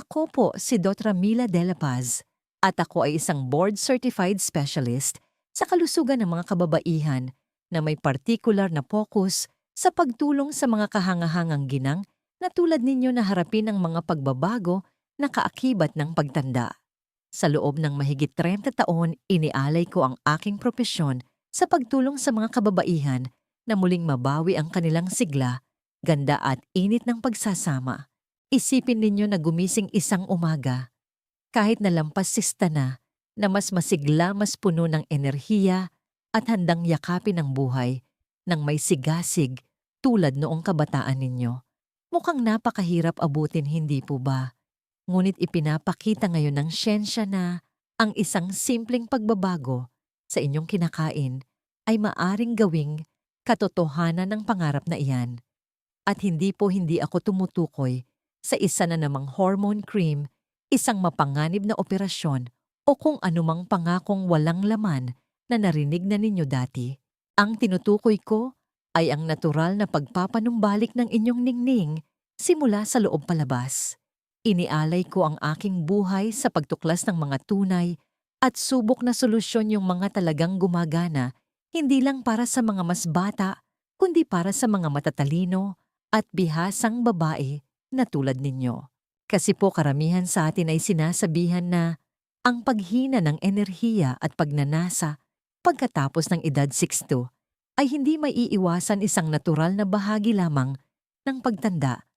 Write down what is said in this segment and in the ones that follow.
Ako po si Dr. Mila De La Paz at ako ay isang board-certified specialist sa kalusugan ng mga kababaihan na may particular na focus sa pagtulong sa mga kahangahangang ginang na tulad ninyo na harapin ang mga pagbabago na kaakibat ng pagtanda. Sa loob ng mahigit 30 taon, inialay ko ang aking propesyon sa pagtulong sa mga kababaihan na muling mabawi ang kanilang sigla, ganda at init ng pagsasama. Isipin ninyo na gumising isang umaga, kahit na lampas sista na, na mas masigla mas puno ng enerhiya at handang yakapin ang buhay nang may sigasig tulad noong kabataan ninyo. Mukhang napakahirap abutin, hindi po ba? Ngunit ipinapakita ngayon ng siyensya na ang isang simpleng pagbabago sa inyong kinakain ay maaring gawing katotohanan ng pangarap na iyan. At hindi po hindi ako tumutukoy sa isa na namang hormone cream, isang mapanganib na operasyon o kung anumang pangakong walang laman na narinig na ninyo dati. Ang tinutukoy ko ay ang natural na pagpapanumbalik ng inyong ningning simula sa loob palabas. Inialay ko ang aking buhay sa pagtuklas ng mga tunay at subok na solusyon yung mga talagang gumagana, hindi lang para sa mga mas bata, kundi para sa mga matatalino at bihasang babae na tulad ninyo. Kasi po karamihan sa atin ay sinasabihan na ang paghina ng enerhiya at pagnanasa pagkatapos ng edad 62 ay hindi may iiwasan isang natural na bahagi lamang ng pagtanda.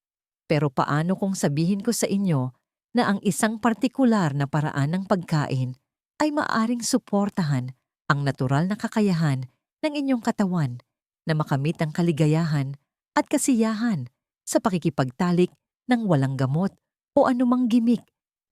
Pero paano kung sabihin ko sa inyo na ang isang partikular na paraan ng pagkain ay maaring suportahan ang natural na kakayahan ng inyong katawan na makamit ang kaligayahan at kasiyahan sa pakikipagtalik ng walang gamot o anumang gimik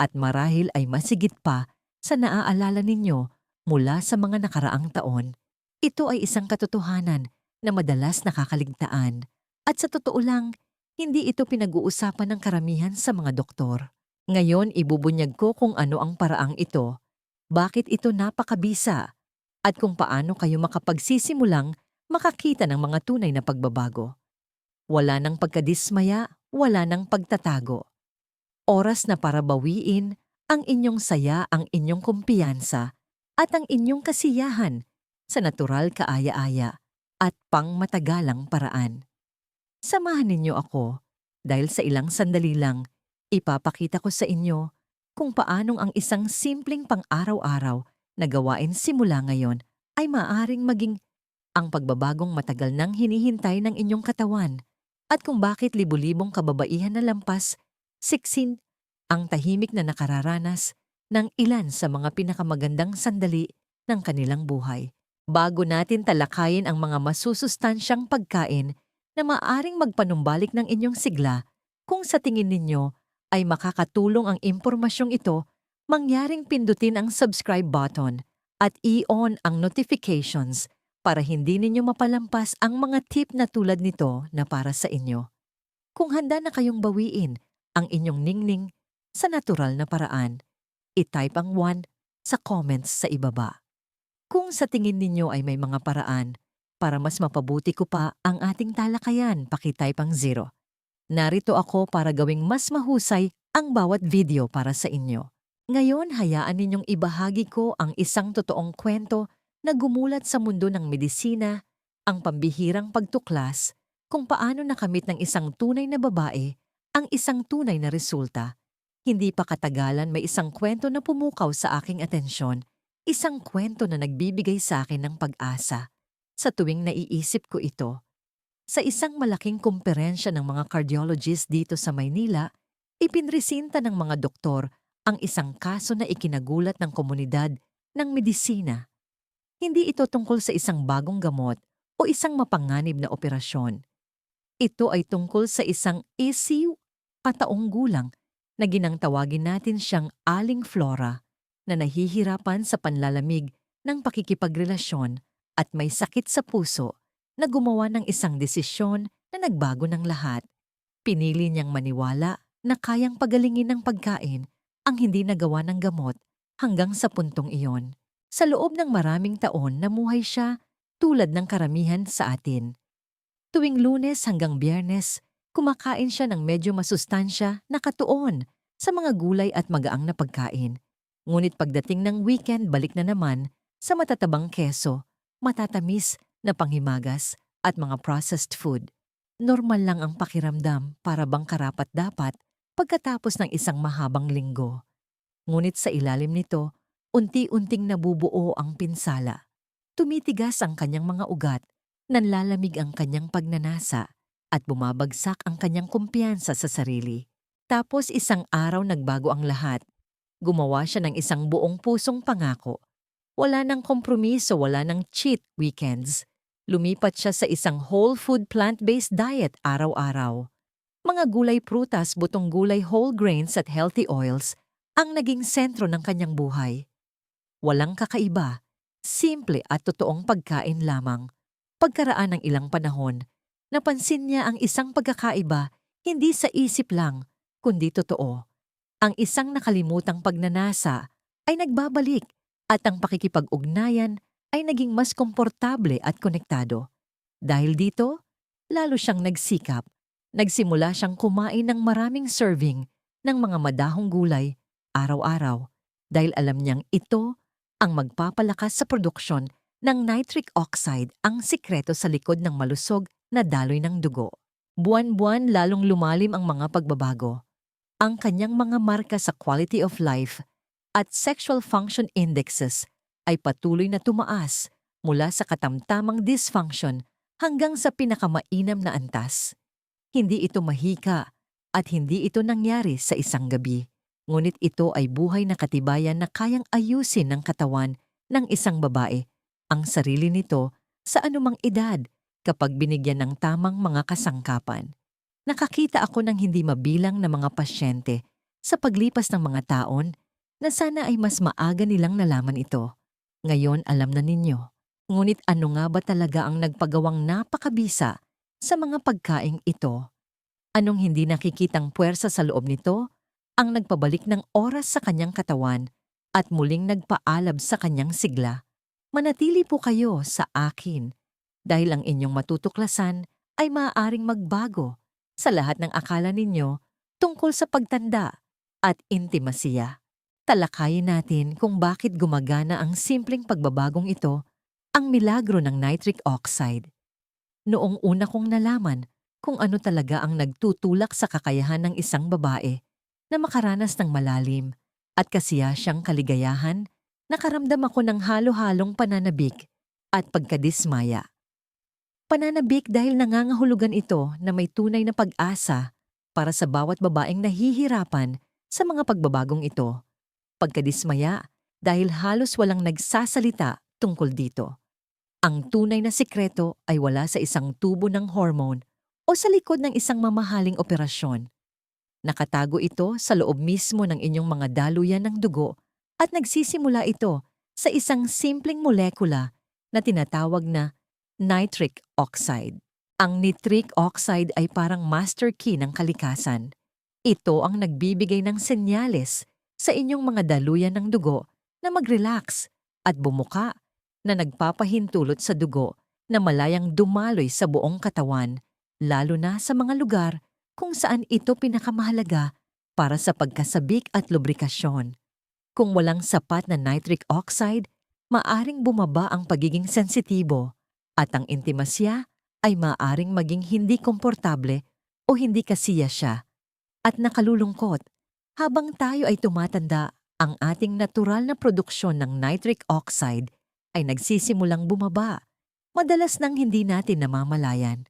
at marahil ay masigit pa sa naaalala ninyo mula sa mga nakaraang taon. Ito ay isang katotohanan na madalas nakakaligtaan at sa totoo lang, hindi ito pinag-uusapan ng karamihan sa mga doktor. Ngayon ibubunyag ko kung ano ang paraang ito, bakit ito napakabisa, at kung paano kayo makapagsisimulang makakita ng mga tunay na pagbabago. Wala nang pagkadismaya, wala nang pagtatago. Oras na para bawiin ang inyong saya, ang inyong kumpiyansa, at ang inyong kasiyahan sa natural kaaya-aya at pangmatagalang paraan. Samahan ninyo ako dahil sa ilang sandali lang, ipapakita ko sa inyo kung paanong ang isang simpleng pang-araw-araw na gawain simula ngayon ay maaring maging ang pagbabagong matagal nang hinihintay ng inyong katawan at kung bakit libu-libong kababaihan na lampas, siksin ang tahimik na nakararanas ng ilan sa mga pinakamagandang sandali ng kanilang buhay. Bago natin talakayin ang mga masusustansyang pagkain na maaring magpanumbalik ng inyong sigla, kung sa tingin ninyo ay makakatulong ang impormasyong ito, mangyaring pindutin ang subscribe button at i-on ang notifications para hindi ninyo mapalampas ang mga tip na tulad nito na para sa inyo. Kung handa na kayong bawiin ang inyong ningning sa natural na paraan, i-type ang 1 sa comments sa ibaba. Kung sa tingin ninyo ay may mga paraan para mas mapabuti ko pa ang ating talakayan, pakitype ang 0. Narito ako para gawing mas mahusay ang bawat video para sa inyo. Ngayon, hayaan ninyong ibahagi ko ang isang totoong kwento na gumulat sa mundo ng medisina, ang pambihirang pagtuklas, kung paano nakamit ng isang tunay na babae ang isang tunay na resulta. Hindi pa katagalan may isang kwento na pumukaw sa aking atensyon, isang kwento na nagbibigay sa akin ng pag-asa. Sa tuwing naiisip ko ito, sa isang malaking kumperensya ng mga cardiologist dito sa Maynila, ipinresinta ng mga doktor ang isang kaso na ikinagulat ng komunidad ng medisina hindi ito tungkol sa isang bagong gamot o isang mapanganib na operasyon. Ito ay tungkol sa isang isiw kataong gulang na ginangtawagin natin siyang aling flora na nahihirapan sa panlalamig ng pakikipagrelasyon at may sakit sa puso na gumawa ng isang desisyon na nagbago ng lahat. Pinili niyang maniwala na kayang pagalingin ng pagkain ang hindi nagawa ng gamot hanggang sa puntong iyon. Sa loob ng maraming taon, namuhay siya tulad ng karamihan sa atin. Tuwing lunes hanggang biyernes, kumakain siya ng medyo masustansya na katuon sa mga gulay at magaang na pagkain. Ngunit pagdating ng weekend, balik na naman sa matatabang keso, matatamis na panghimagas at mga processed food. Normal lang ang pakiramdam para bang karapat-dapat pagkatapos ng isang mahabang linggo. Ngunit sa ilalim nito, unti-unting nabubuo ang pinsala. Tumitigas ang kanyang mga ugat, nanlalamig ang kanyang pagnanasa, at bumabagsak ang kanyang kumpiyansa sa sarili. Tapos isang araw nagbago ang lahat. Gumawa siya ng isang buong pusong pangako. Wala ng kompromiso, wala ng cheat weekends. Lumipat siya sa isang whole food plant-based diet araw-araw. Mga gulay prutas, butong gulay whole grains at healthy oils ang naging sentro ng kanyang buhay. Walang kakaiba, simple at totoong pagkain lamang. Pagkaraan ng ilang panahon, napansin niya ang isang pagkakaiba hindi sa isip lang, kundi totoo. Ang isang nakalimutang pagnanasa ay nagbabalik at ang pakikipag-ugnayan ay naging mas komportable at konektado. Dahil dito, lalo siyang nagsikap. Nagsimula siyang kumain ng maraming serving ng mga madahong gulay araw-araw dahil alam niyang ito ang magpapalakas sa produksyon ng nitric oxide ang sikreto sa likod ng malusog na daloy ng dugo. Buwan-buwan lalong lumalim ang mga pagbabago. Ang kanyang mga marka sa quality of life at sexual function indexes ay patuloy na tumaas mula sa katamtamang dysfunction hanggang sa pinakamainam na antas. Hindi ito mahika at hindi ito nangyari sa isang gabi. Ngunit ito ay buhay na katibayan na kayang ayusin ng katawan ng isang babae ang sarili nito sa anumang edad kapag binigyan ng tamang mga kasangkapan. Nakakita ako ng hindi mabilang na mga pasyente sa paglipas ng mga taon na sana ay mas maaga nilang nalaman ito. Ngayon alam na ninyo. Ngunit ano nga ba talaga ang nagpagawang napakabisa sa mga pagkaing ito? Anong hindi nakikitang puwersa sa loob nito ang nagpabalik ng oras sa kanyang katawan at muling nagpaalab sa kanyang sigla? Manatili po kayo sa akin dahil ang inyong matutuklasan ay maaaring magbago sa lahat ng akala ninyo tungkol sa pagtanda at intimasiya. Talakayin natin kung bakit gumagana ang simpleng pagbabagong ito, ang milagro ng nitric oxide. Noong una kong nalaman kung ano talaga ang nagtutulak sa kakayahan ng isang babae na makaranas ng malalim at kasiyasyang kaligayahan, nakaramdam ako ng halo-halong pananabik at pagkadismaya. Pananabik dahil nangangahulugan ito na may tunay na pag-asa para sa bawat babaeng nahihirapan sa mga pagbabagong ito. Pagkadismaya dahil halos walang nagsasalita tungkol dito. Ang tunay na sikreto ay wala sa isang tubo ng hormone o sa likod ng isang mamahaling operasyon. Nakatago ito sa loob mismo ng inyong mga daluyan ng dugo at nagsisimula ito sa isang simpleng molekula na tinatawag na nitric oxide. Ang nitric oxide ay parang master key ng kalikasan. Ito ang nagbibigay ng senyales sa inyong mga daluyan ng dugo na mag-relax at bumuka na nagpapahintulot sa dugo na malayang dumaloy sa buong katawan, lalo na sa mga lugar kung saan ito pinakamahalaga para sa pagkasabik at lubrikasyon. Kung walang sapat na nitric oxide, maaring bumaba ang pagiging sensitibo at ang intimasya ay maaring maging hindi komportable o hindi kasiya siya. At nakalulungkot, habang tayo ay tumatanda, ang ating natural na produksyon ng nitric oxide ay nagsisimulang bumaba, madalas nang hindi natin namamalayan.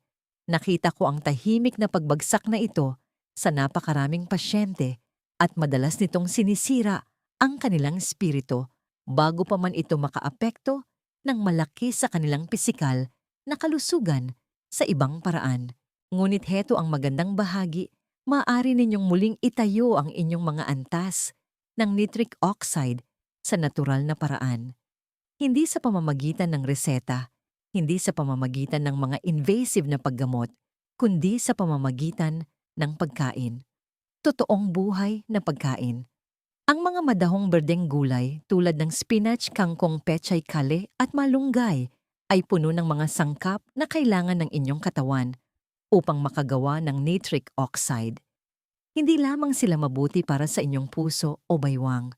Nakita ko ang tahimik na pagbagsak na ito sa napakaraming pasyente at madalas nitong sinisira ang kanilang spirito bago pa man ito makaapekto ng malaki sa kanilang pisikal na kalusugan sa ibang paraan. Ngunit heto ang magandang bahagi, maaari ninyong muling itayo ang inyong mga antas ng nitric oxide sa natural na paraan. Hindi sa pamamagitan ng reseta, hindi sa pamamagitan ng mga invasive na paggamot, kundi sa pamamagitan ng pagkain. Totoong buhay na pagkain. Ang mga madahong berdeng gulay tulad ng spinach, kangkong, pechay kale at malunggay ay puno ng mga sangkap na kailangan ng inyong katawan upang makagawa ng nitric oxide. Hindi lamang sila mabuti para sa inyong puso o baywang.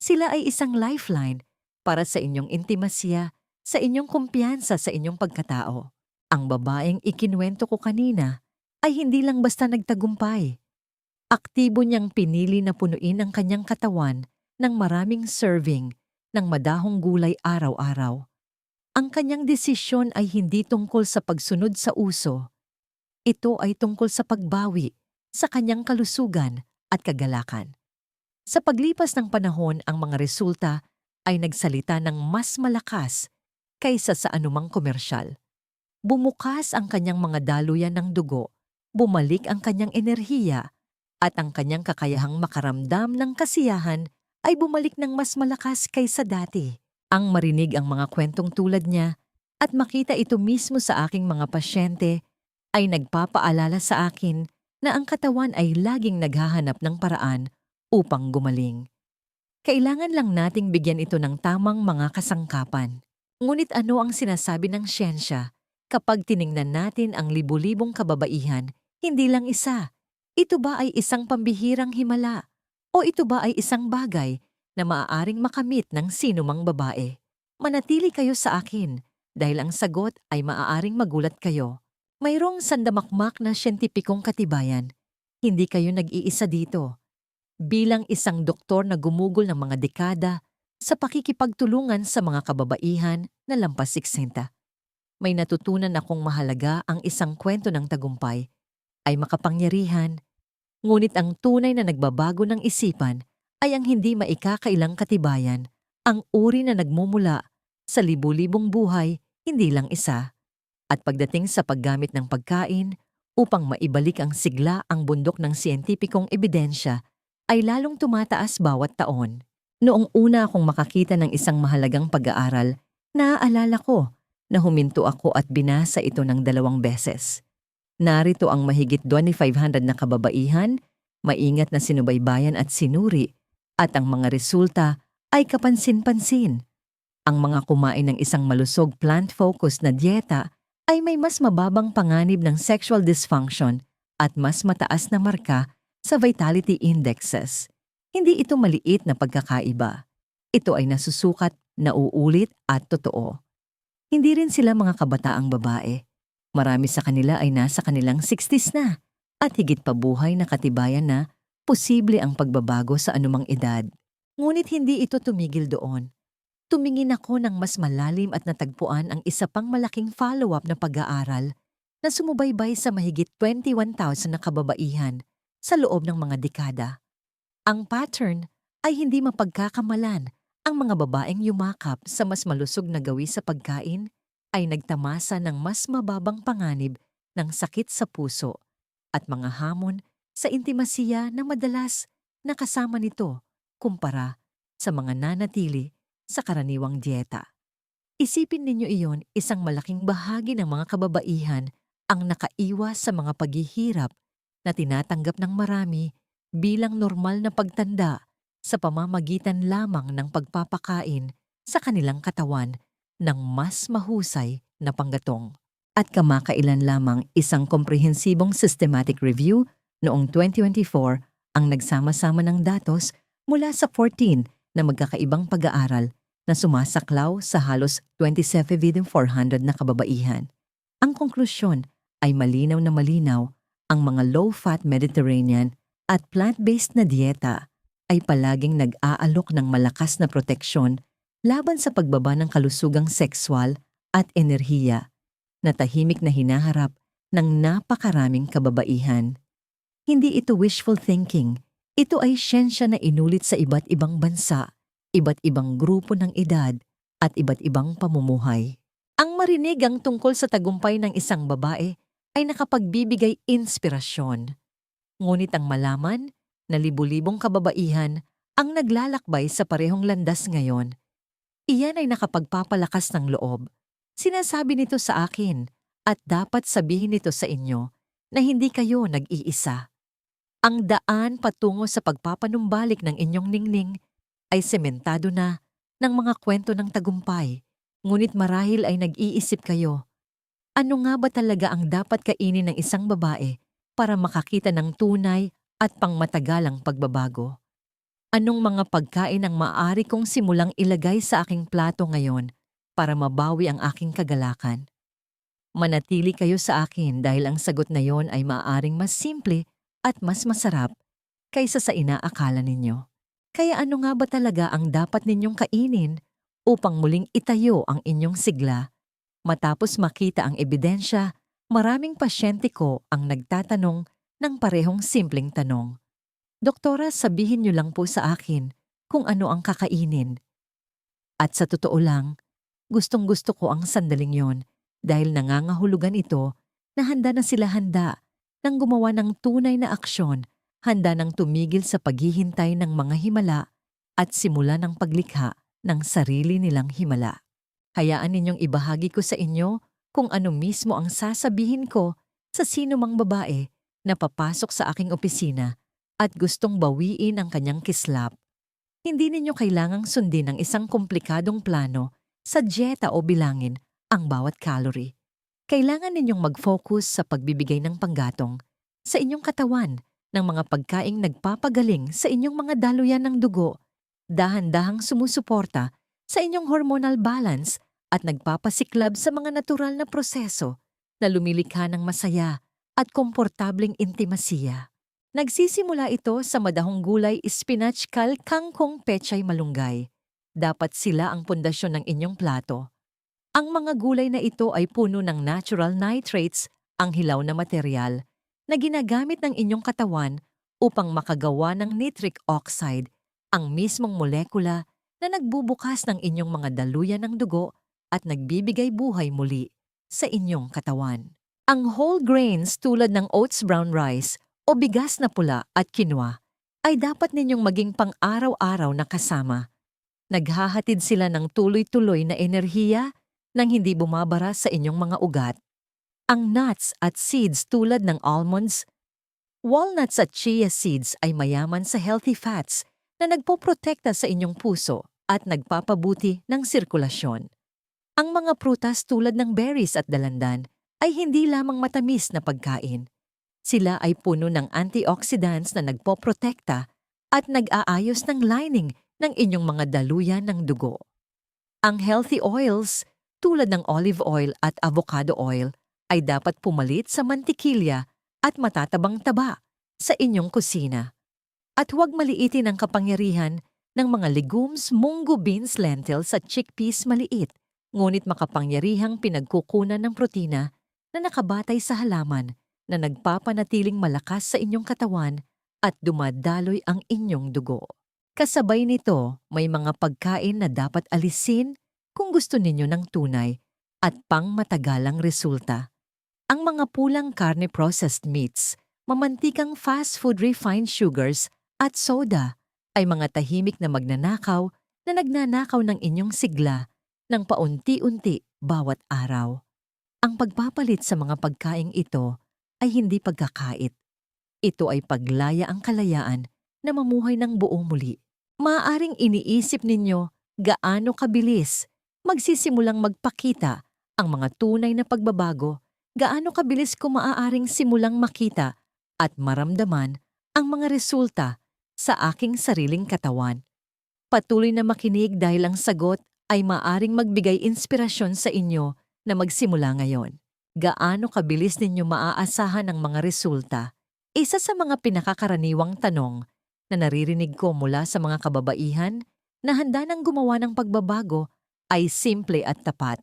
Sila ay isang lifeline para sa inyong intimasya, sa inyong kumpiyansa sa inyong pagkatao. Ang babaeng ikinwento ko kanina ay hindi lang basta nagtagumpay. Aktibo niyang pinili na punuin ang kanyang katawan ng maraming serving ng madahong gulay araw-araw. Ang kanyang desisyon ay hindi tungkol sa pagsunod sa uso. Ito ay tungkol sa pagbawi sa kanyang kalusugan at kagalakan. Sa paglipas ng panahon, ang mga resulta ay nagsalita ng mas malakas kaysa sa anumang komersyal. Bumukas ang kanyang mga daluyan ng dugo, bumalik ang kanyang enerhiya, at ang kanyang kakayahang makaramdam ng kasiyahan ay bumalik ng mas malakas kaysa dati. Ang marinig ang mga kwentong tulad niya at makita ito mismo sa aking mga pasyente ay nagpapaalala sa akin na ang katawan ay laging naghahanap ng paraan upang gumaling. Kailangan lang nating bigyan ito ng tamang mga kasangkapan. Ngunit ano ang sinasabi ng siyensya kapag tiningnan natin ang libu-libong kababaihan, hindi lang isa. Ito ba ay isang pambihirang himala? O ito ba ay isang bagay na maaaring makamit ng sinumang babae? Manatili kayo sa akin dahil ang sagot ay maaaring magulat kayo. Mayroong sandamakmak na siyentipikong katibayan. Hindi kayo nag-iisa dito. Bilang isang doktor na gumugol ng mga dekada sa pakikipagtulungan sa mga kababaihan na lampas 60. May natutunan akong mahalaga ang isang kwento ng tagumpay ay makapangyarihan, ngunit ang tunay na nagbabago ng isipan ay ang hindi maikakailang katibayan, ang uri na nagmumula sa libu-libong buhay, hindi lang isa. At pagdating sa paggamit ng pagkain, upang maibalik ang sigla ang bundok ng siyentipikong ebidensya, ay lalong tumataas bawat taon. Noong una akong makakita ng isang mahalagang pag-aaral, naaalala ko na huminto ako at binasa ito ng dalawang beses. Narito ang mahigit 2,500 na kababaihan, maingat na sinubaybayan at sinuri, at ang mga resulta ay kapansin-pansin. Ang mga kumain ng isang malusog plant-focused na dieta ay may mas mababang panganib ng sexual dysfunction at mas mataas na marka sa vitality indexes. Hindi ito maliit na pagkakaiba. Ito ay nasusukat, nauulit at totoo. Hindi rin sila mga kabataang babae. Marami sa kanila ay nasa kanilang 60s na at higit pa buhay na katibayan na posible ang pagbabago sa anumang edad. Ngunit hindi ito tumigil doon. Tumingin ako ng mas malalim at natagpuan ang isa pang malaking follow-up na pag-aaral na sumubaybay sa mahigit 21,000 na kababaihan sa loob ng mga dekada. Ang pattern ay hindi mapagkakamalan. Ang mga babaeng yumakap sa mas malusog na gawi sa pagkain ay nagtamasa ng mas mababang panganib ng sakit sa puso at mga hamon sa intimasiya na madalas nakasama nito kumpara sa mga nanatili sa karaniwang dieta. Isipin ninyo iyon isang malaking bahagi ng mga kababaihan ang nakaiwas sa mga paghihirap na tinatanggap ng marami bilang normal na pagtanda sa pamamagitan lamang ng pagpapakain sa kanilang katawan ng mas mahusay na panggatong. At kamakailan lamang isang komprehensibong systematic review noong 2024 ang nagsama-sama ng datos mula sa 14 na magkakaibang pag-aaral na sumasaklaw sa halos 27,400 na kababaihan. Ang konklusyon ay malinaw na malinaw ang mga low-fat Mediterranean at plant-based na dieta ay palaging nag-aalok ng malakas na proteksyon laban sa pagbaba ng kalusugang sexual at enerhiya na tahimik na hinaharap ng napakaraming kababaihan. Hindi ito wishful thinking. Ito ay siyensya na inulit sa iba't ibang bansa, iba't ibang grupo ng edad, at iba't ibang pamumuhay. Ang marinig ang tungkol sa tagumpay ng isang babae ay nakapagbibigay inspirasyon. Ngunit ang malaman na libu-libong kababaihan ang naglalakbay sa parehong landas ngayon, iyan ay nakapagpapalakas ng loob. Sinasabi nito sa akin at dapat sabihin nito sa inyo na hindi kayo nag-iisa. Ang daan patungo sa pagpapanumbalik ng inyong ningning ay sementado na ng mga kwento ng tagumpay, ngunit marahil ay nag-iisip kayo. Ano nga ba talaga ang dapat kainin ng isang babae para makakita ng tunay at pangmatagalang pagbabago. Anong mga pagkain ang maaari kong simulang ilagay sa aking plato ngayon para mabawi ang aking kagalakan? Manatili kayo sa akin dahil ang sagot na yon ay maaaring mas simple at mas masarap kaysa sa inaakala ninyo. Kaya ano nga ba talaga ang dapat ninyong kainin upang muling itayo ang inyong sigla? Matapos makita ang ebidensya, maraming pasyente ko ang nagtatanong ng parehong simpleng tanong. Doktora, sabihin niyo lang po sa akin kung ano ang kakainin. At sa totoo lang, gustong gusto ko ang sandaling yon dahil nangangahulugan ito na handa na sila handa nang gumawa ng tunay na aksyon, handa nang tumigil sa paghihintay ng mga himala at simula ng paglikha ng sarili nilang himala. Hayaan ninyong ibahagi ko sa inyo kung ano mismo ang sasabihin ko sa sino mang babae na papasok sa aking opisina at gustong bawiin ang kanyang kislap. Hindi ninyo kailangang sundin ang isang komplikadong plano sa dieta o bilangin ang bawat calorie. Kailangan ninyong mag-focus sa pagbibigay ng panggatong sa inyong katawan ng mga pagkaing nagpapagaling sa inyong mga daluyan ng dugo, dahan-dahang sumusuporta sa inyong hormonal balance at nagpapasiklab sa mga natural na proseso na lumilikha ng masaya at komportableng intimasiya. Nagsisimula ito sa madahong gulay spinach kal kangkong pechay malunggay. Dapat sila ang pundasyon ng inyong plato. Ang mga gulay na ito ay puno ng natural nitrates, ang hilaw na material, na ginagamit ng inyong katawan upang makagawa ng nitric oxide, ang mismong molekula na nagbubukas ng inyong mga daluyan ng dugo at nagbibigay buhay muli sa inyong katawan. Ang whole grains tulad ng oats brown rice o bigas na pula at quinoa ay dapat ninyong maging pang-araw-araw na kasama. Naghahatid sila ng tuloy-tuloy na enerhiya nang hindi bumabara sa inyong mga ugat. Ang nuts at seeds tulad ng almonds, walnuts at chia seeds ay mayaman sa healthy fats na nagpoprotekta sa inyong puso at nagpapabuti ng sirkulasyon. Ang mga prutas tulad ng berries at dalandan ay hindi lamang matamis na pagkain, sila ay puno ng antioxidants na nagpoprotekta at nag-aayos ng lining ng inyong mga daluyan ng dugo. Ang healthy oils tulad ng olive oil at avocado oil ay dapat pumalit sa mantikilya at matatabang taba sa inyong kusina. At huwag maliitin ang kapangyarihan ng mga legumes, munggo beans, lentils at chickpeas maliit, ngunit makapangyarihang pinagkukunan ng protina na nakabatay sa halaman na nagpapanatiling malakas sa inyong katawan at dumadaloy ang inyong dugo. Kasabay nito, may mga pagkain na dapat alisin kung gusto ninyo ng tunay at pang matagalang resulta. Ang mga pulang karne processed meats, mamantikang fast food refined sugars at soda ay mga tahimik na magnanakaw na nagnanakaw ng inyong sigla ng paunti-unti bawat araw. Ang pagpapalit sa mga pagkaing ito ay hindi pagkakait. Ito ay paglaya ang kalayaan na mamuhay ng buo muli. Maaring iniisip ninyo gaano kabilis magsisimulang magpakita ang mga tunay na pagbabago, gaano kabilis ko maaaring simulang makita at maramdaman ang mga resulta sa aking sariling katawan. Patuloy na makinig dahil ang sagot ay maaring magbigay inspirasyon sa inyo na magsimula ngayon gaano kabilis ninyo maaasahan ang mga resulta? Isa sa mga pinakakaraniwang tanong na naririnig ko mula sa mga kababaihan na handa nang gumawa ng pagbabago ay simple at tapat.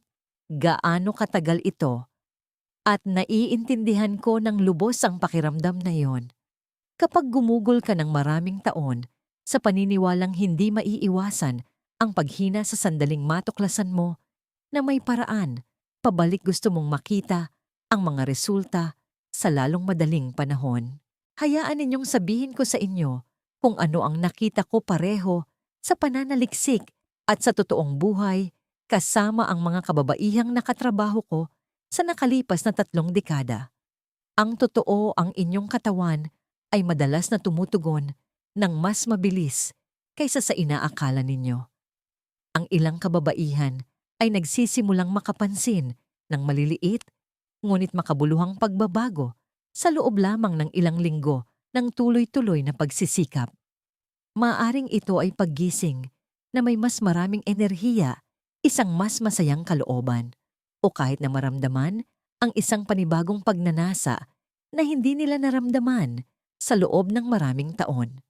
Gaano katagal ito? At naiintindihan ko ng lubos ang pakiramdam na iyon. Kapag gumugol ka ng maraming taon sa paniniwalang hindi maiiwasan ang paghina sa sandaling matuklasan mo na may paraan pabalik gusto mong makita ang mga resulta sa lalong madaling panahon. Hayaan ninyong sabihin ko sa inyo kung ano ang nakita ko pareho sa pananaliksik at sa totoong buhay kasama ang mga kababaihang nakatrabaho ko sa nakalipas na tatlong dekada. Ang totoo ang inyong katawan ay madalas na tumutugon ng mas mabilis kaysa sa inaakala ninyo. Ang ilang kababaihan ay nagsisimulang makapansin ng maliliit ngunit makabuluhang pagbabago sa loob lamang ng ilang linggo ng tuloy-tuloy na pagsisikap. Maaring ito ay paggising na may mas maraming enerhiya, isang mas masayang kalooban, o kahit na maramdaman ang isang panibagong pagnanasa na hindi nila naramdaman sa loob ng maraming taon.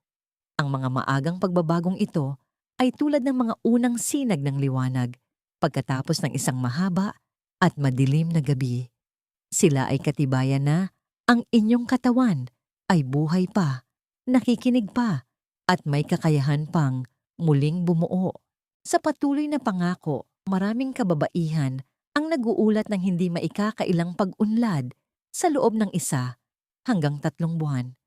Ang mga maagang pagbabagong ito ay tulad ng mga unang sinag ng liwanag pagkatapos ng isang mahaba at madilim na gabi. Sila ay katibayan na ang inyong katawan ay buhay pa, nakikinig pa, at may kakayahan pang muling bumuo. Sa patuloy na pangako, maraming kababaihan ang naguulat ng hindi maikakailang pag-unlad sa loob ng isa hanggang tatlong buwan.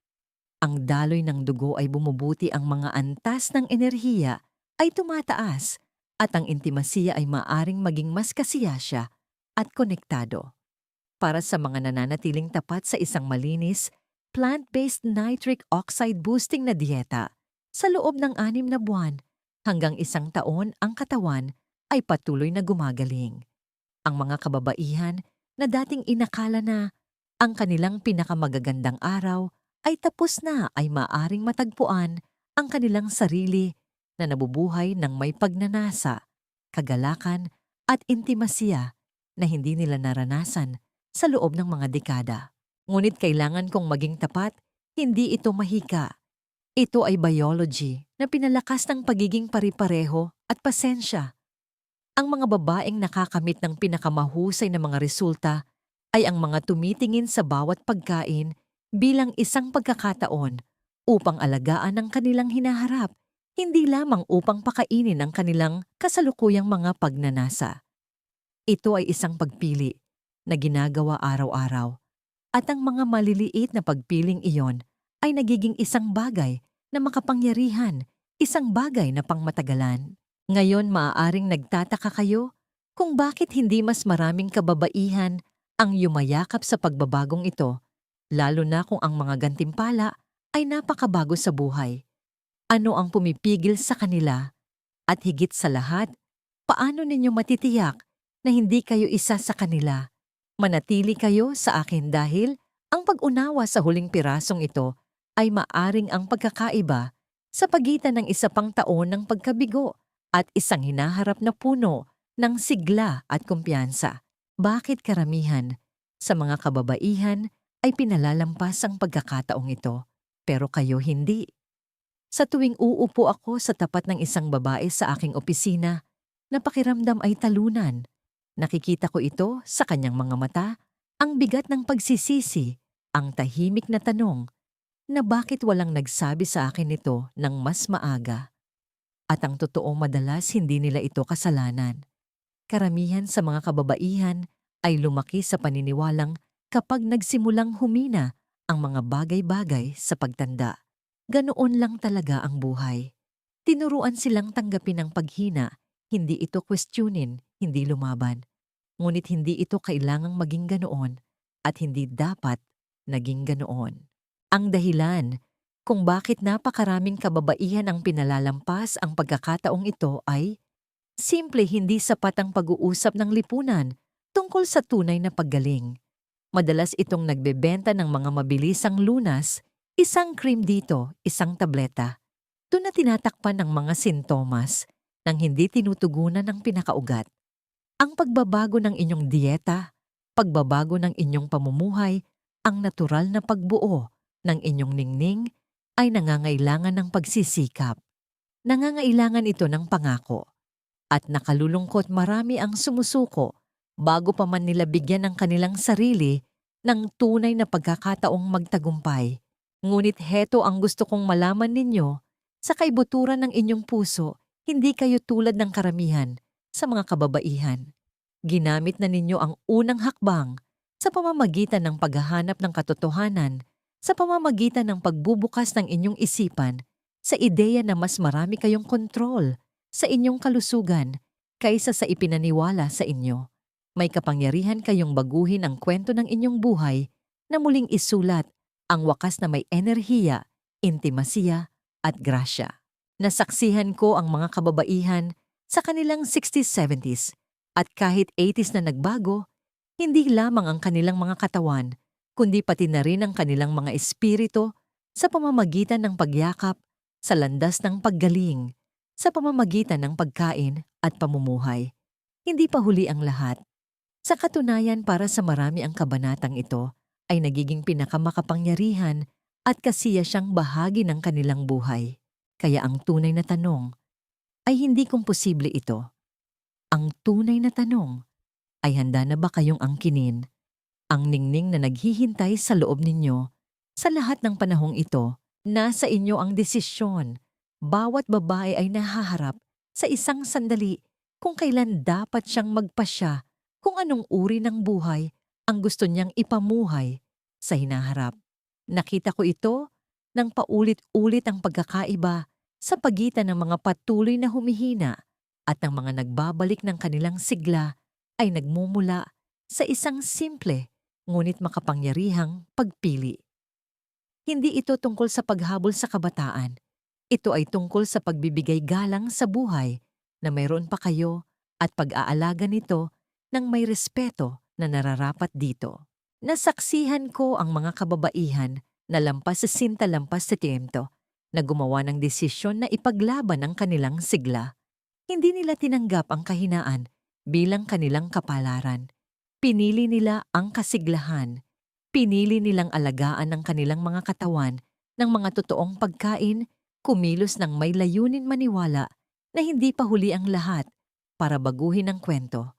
Ang daloy ng dugo ay bumubuti ang mga antas ng enerhiya ay tumataas at ang intimasiya ay maaring maging mas kasiyasya at konektado. Para sa mga nananatiling tapat sa isang malinis, plant-based nitric oxide boosting na dieta, sa loob ng anim na buwan hanggang isang taon ang katawan ay patuloy na gumagaling. Ang mga kababaihan na dating inakala na ang kanilang pinakamagagandang araw ay tapos na ay maaring matagpuan ang kanilang sarili na nabubuhay ng may pagnanasa, kagalakan at intimasiya na hindi nila naranasan sa loob ng mga dekada. Ngunit kailangan kong maging tapat, hindi ito mahika. Ito ay biology na pinalakas ng pagiging pari-pareho at pasensya. Ang mga babaeng nakakamit ng pinakamahusay na mga resulta ay ang mga tumitingin sa bawat pagkain bilang isang pagkakataon upang alagaan ang kanilang hinaharap, hindi lamang upang pakainin ang kanilang kasalukuyang mga pagnanasa. Ito ay isang pagpili na ginagawa araw-araw at ang mga maliliit na pagpiling iyon ay nagiging isang bagay na makapangyarihan, isang bagay na pangmatagalan. Ngayon maaaring nagtataka kayo kung bakit hindi mas maraming kababaihan ang yumayakap sa pagbabagong ito, lalo na kung ang mga gantimpala ay napakabago sa buhay. Ano ang pumipigil sa kanila? At higit sa lahat, paano ninyo matitiyak na hindi kayo isa sa kanila? Manatili kayo sa akin dahil ang pag-unawa sa huling pirasong ito ay maaring ang pagkakaiba sa pagitan ng isa pang taon ng pagkabigo at isang hinaharap na puno ng sigla at kumpiyansa. Bakit karamihan sa mga kababaihan ay pinalalampas ang pagkakataong ito, pero kayo hindi? Sa tuwing uupo ako sa tapat ng isang babae sa aking opisina, napakiramdam ay talunan. Nakikita ko ito sa kanyang mga mata, ang bigat ng pagsisisi, ang tahimik na tanong, na bakit walang nagsabi sa akin ito ng mas maaga. At ang totoo madalas hindi nila ito kasalanan. Karamihan sa mga kababaihan ay lumaki sa paniniwalang kapag nagsimulang humina ang mga bagay-bagay sa pagtanda. Ganoon lang talaga ang buhay. Tinuruan silang tanggapin ang paghina, hindi ito questionin, hindi lumaban. Ngunit hindi ito kailangang maging ganoon at hindi dapat naging ganoon. Ang dahilan kung bakit napakaraming kababaihan ang pinalalampas ang pagkakataong ito ay simple hindi sapat ang pag-uusap ng lipunan tungkol sa tunay na paggaling. Madalas itong nagbebenta ng mga mabilisang lunas, isang cream dito, isang tableta. Doon na tinatakpan ng mga sintomas nang hindi tinutugunan ng pinakaugat. Ang pagbabago ng inyong dieta, pagbabago ng inyong pamumuhay, ang natural na pagbuo ng inyong ningning ay nangangailangan ng pagsisikap. Nangangailangan ito ng pangako. At nakalulungkot marami ang sumusuko bago pa man nila bigyan ng kanilang sarili ng tunay na pagkakataong magtagumpay. Ngunit heto ang gusto kong malaman ninyo, sa kaibuturan ng inyong puso, hindi kayo tulad ng karamihan sa mga kababaihan. Ginamit na ninyo ang unang hakbang sa pamamagitan ng paghahanap ng katotohanan sa pamamagitan ng pagbubukas ng inyong isipan sa ideya na mas marami kayong kontrol sa inyong kalusugan kaysa sa ipinaniwala sa inyo. May kapangyarihan kayong baguhin ang kwento ng inyong buhay na muling isulat ang wakas na may enerhiya, intimasiya at grasya. Nasaksihan ko ang mga kababaihan sa kanilang 60s, 70s at kahit 80s na nagbago, hindi lamang ang kanilang mga katawan kundi pati na rin ang kanilang mga espiritu sa pamamagitan ng pagyakap, sa landas ng paggaling, sa pamamagitan ng pagkain at pamumuhay. Hindi pa huli ang lahat. Sa katunayan para sa marami ang kabanatang ito ay nagiging pinakamakapangyarihan at kasiya siyang bahagi ng kanilang buhay. Kaya ang tunay na tanong ay hindi kung posible ito. Ang tunay na tanong ay handa na ba kayong angkinin ang ningning na naghihintay sa loob ninyo sa lahat ng panahong ito, nasa inyo ang desisyon. Bawat babae ay nahaharap sa isang sandali kung kailan dapat siyang magpasya kung anong uri ng buhay ang gusto niyang ipamuhay sa hinaharap. Nakita ko ito nang paulit-ulit ang pagkakaiba sa pagitan ng mga patuloy na humihina at ng mga nagbabalik ng kanilang sigla ay nagmumula sa isang simple ngunit makapangyarihang pagpili. Hindi ito tungkol sa paghabol sa kabataan. Ito ay tungkol sa pagbibigay galang sa buhay na mayroon pa kayo at pag-aalaga nito ng may respeto na nararapat dito. Nasaksihan ko ang mga kababaihan na lampas sa sinta lampas sa tiempo na gumawa ng desisyon na ipaglaban ang kanilang sigla. Hindi nila tinanggap ang kahinaan bilang kanilang kapalaran. Pinili nila ang kasiglahan. Pinili nilang alagaan ang kanilang mga katawan ng mga totoong pagkain, kumilos ng may layunin maniwala na hindi pa huli ang lahat para baguhin ang kwento.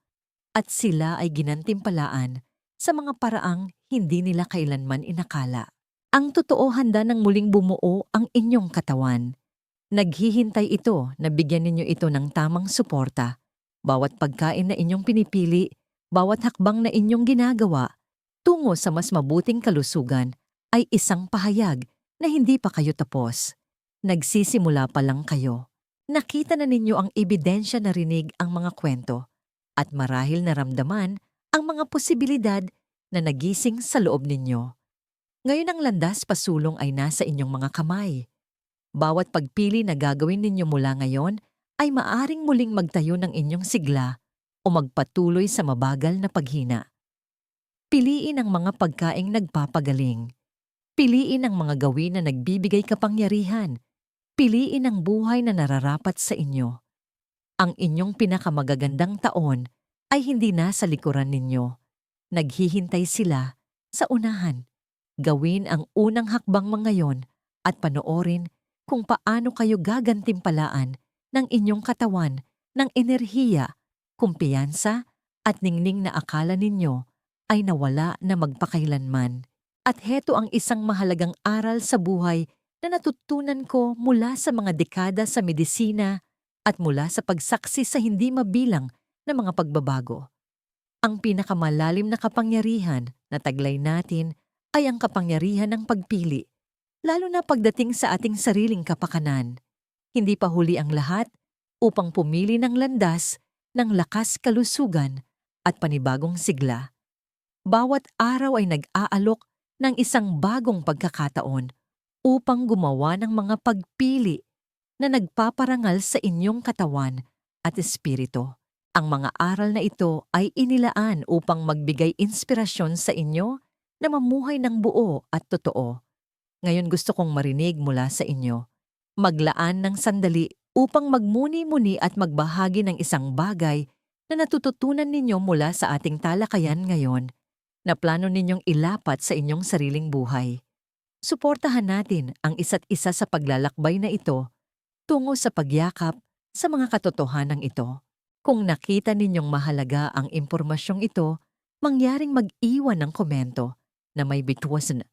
At sila ay ginantimpalaan sa mga paraang hindi nila kailanman inakala. Ang totoo handa ng muling bumuo ang inyong katawan. Naghihintay ito na bigyan ninyo ito ng tamang suporta. Bawat pagkain na inyong pinipili, bawat hakbang na inyong ginagawa, tungo sa mas mabuting kalusugan ay isang pahayag na hindi pa kayo tapos. Nagsisimula pa lang kayo. Nakita na ninyo ang ebidensya na rinig ang mga kwento at marahil naramdaman ang mga posibilidad na nagising sa loob ninyo. Ngayon ang landas pasulong ay nasa inyong mga kamay. Bawat pagpili na gagawin ninyo mula ngayon ay maaring muling magtayo ng inyong sigla o magpatuloy sa mabagal na paghina. Piliin ang mga pagkaing nagpapagaling. Piliin ang mga gawin na nagbibigay kapangyarihan. Piliin ang buhay na nararapat sa inyo. Ang inyong pinakamagagandang taon ay hindi nasa likuran ninyo. Naghihintay sila sa unahan. Gawin ang unang hakbang ngayon at panoorin kung paano kayo gagantimpalaan ng inyong katawan ng enerhiya kumpiyansa at ningning na akala ninyo ay nawala na magpakailanman. At heto ang isang mahalagang aral sa buhay na natutunan ko mula sa mga dekada sa medisina at mula sa pagsaksi sa hindi mabilang na mga pagbabago. Ang pinakamalalim na kapangyarihan na taglay natin ay ang kapangyarihan ng pagpili, lalo na pagdating sa ating sariling kapakanan. Hindi pa huli ang lahat upang pumili ng landas ng lakas kalusugan at panibagong sigla. Bawat araw ay nag-aalok ng isang bagong pagkakataon upang gumawa ng mga pagpili na nagpaparangal sa inyong katawan at espiritu. Ang mga aral na ito ay inilaan upang magbigay inspirasyon sa inyo na mamuhay ng buo at totoo. Ngayon gusto kong marinig mula sa inyo. Maglaan ng sandali upang magmuni-muni at magbahagi ng isang bagay na natututunan ninyo mula sa ating talakayan ngayon na plano ninyong ilapat sa inyong sariling buhay. Suportahan natin ang isa't isa sa paglalakbay na ito tungo sa pagyakap sa mga katotohanan ito. Kung nakita ninyong mahalaga ang impormasyong ito, mangyaring mag-iwan ng komento na may bitwas na.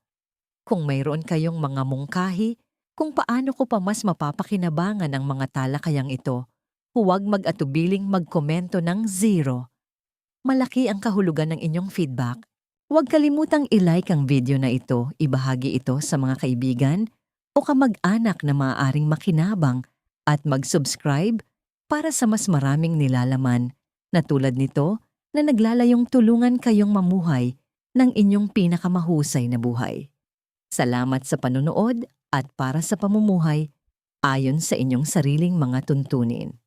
Kung mayroon kayong mga mungkahi kung paano ko pa mas mapapakinabangan ang mga talakayang ito, huwag mag-atubiling magkomento ng zero. Malaki ang kahulugan ng inyong feedback. Huwag kalimutang i-like ang video na ito, ibahagi ito sa mga kaibigan o kamag-anak na maaaring makinabang at mag-subscribe para sa mas maraming nilalaman na tulad nito na naglalayong tulungan kayong mamuhay ng inyong pinakamahusay na buhay. Salamat sa panunood at para sa pamumuhay ayon sa inyong sariling mga tuntunin.